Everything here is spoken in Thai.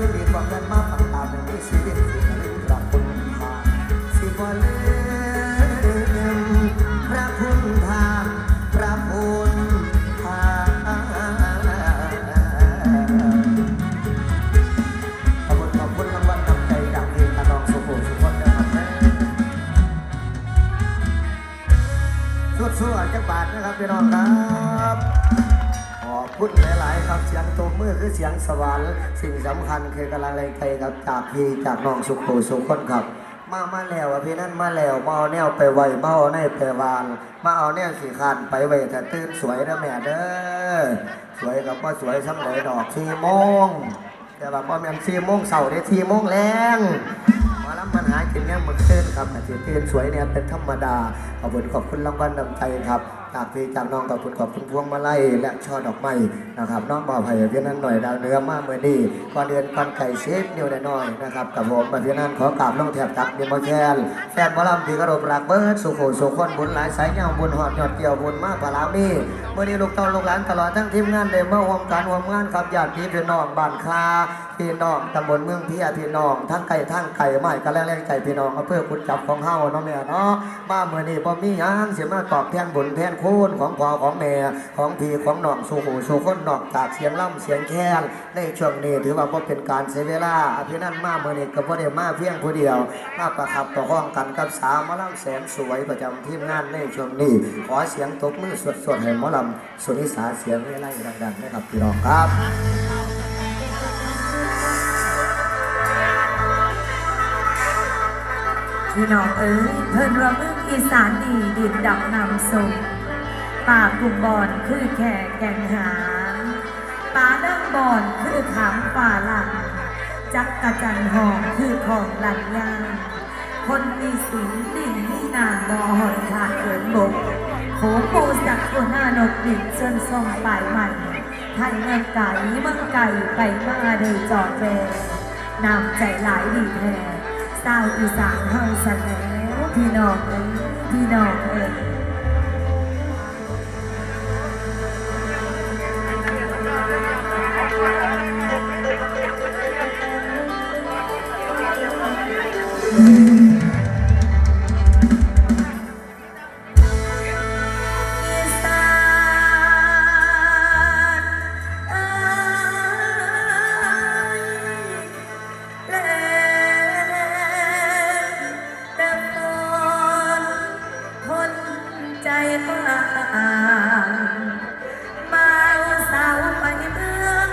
ชีวิตบอกกันมาฝันตาเป็นที่ชีวิตสิบริกระคุณทาสิบวันพระคุณทาพระคุณทาขอบคุณขอบคุณรางวัลนำใจจากทีมกระนองสุขสุขคนนะครับสวดสวดจักบาทนะครับพี่น้องครับ บคุณหลาย ๆ ครับเสียงตัวมือคือเสียงสวรรค์สิ่งสำคัญคือกำลังแรงใจครับจากพี่จากน้องสุขโขสุขคนครับ มามาแล้วพี่นั่นมาแล้วมาเอาแนวไปไวมาเอาแนวไปวานมาเอาแนวสีคันไปไวแต่ตื่นสวยนะแม่เด้อสวยกับว่าสวยสำเร็จดอกสี่โมงแต่ว่าพอแม่นสี่โมงเสาร์ได้สี่โมงแรงมาแล้วมันหากินเนี่ยมันเต้นครับแต่ที่เต้นสวยเนี่ยเป็นธรรมดาขอบคุณขอบคุณรางวัลนำใจครับ จากพี่จากน้องขอบคุณขอบคุณพวงมาลัยและช่อดอกไม้นะครับน้องบ่าวไผ่เพียงนั้นหน่อยดาวเนื้อมากเมื่อดีก่อนเดือนก่อนไก่เชฟนิวได้น้อยนะครับกับผมเพียงนั้นขอกราบน้องแถบตักเดียมอแคนแฟนหมอลำที่กระโดดรักเบิร์ดสุโขสุขคนบุญหลายสายเงาบุญหอดยอดเกี่ยวบุญมากปลาลามีเมื่อนี้ลูกเต้าลูกหลานตลอดทั้งทีมงานได้มาร่วมการร่วมงานครับญาติพี่น้องบ้านคา พี่น้องตำบลเมืองพี่พี่น้องทั้งไก่ทั้งไก่ไม้ก็แรงแรงใจพี่น้องอำเพื่อคุณจับของเฮาเนาะแม่เนาะมาเมื่อนี้บ่มีหยังเสิมาตอบแทนบุญแทนคุณของพ่อของแม่ของพี่ของน้องสู่หูสู่คนนอกจากเสียงล่ำเสียงแค้นในช่วงนี้ถือว่าบ่เป็นการเสียเวลาอภินันมาเมื่อนี้ก็บ่ได้มาเพียงผู้เดียวมาประคับประคองกันกับสาวมอลำแสนสวยประจำทีมงานในช่วงนี้ ขอเสียงตบมือสดๆให้หมอลำสุนิสาเสียงไล่ดังๆนะครับพี่น้องครับ พี่น้องเอ๋ยเพิ่นว่ามืองอีสานดีดินดับนำส่งป่ากุ่มบอนคือแขกแก่งหางป่าดั้งบอนคือขามป่าหลังจักกระจันหอมคือของหลังยางคนมีสีดินมีนางบอหอนขาดเกินบกโขปูสักตัวหน้านกดินเชิญทรงปลายใหม่ไทยเมืองไก่เมืองไก่ไปมาเดยจอดแวนำใจหลายดีแท้ สาวอีสานเฮาสแนพี่น้องเอ้ยพี่น้องเอ้ย ใจว่างมาสาวไปเมือง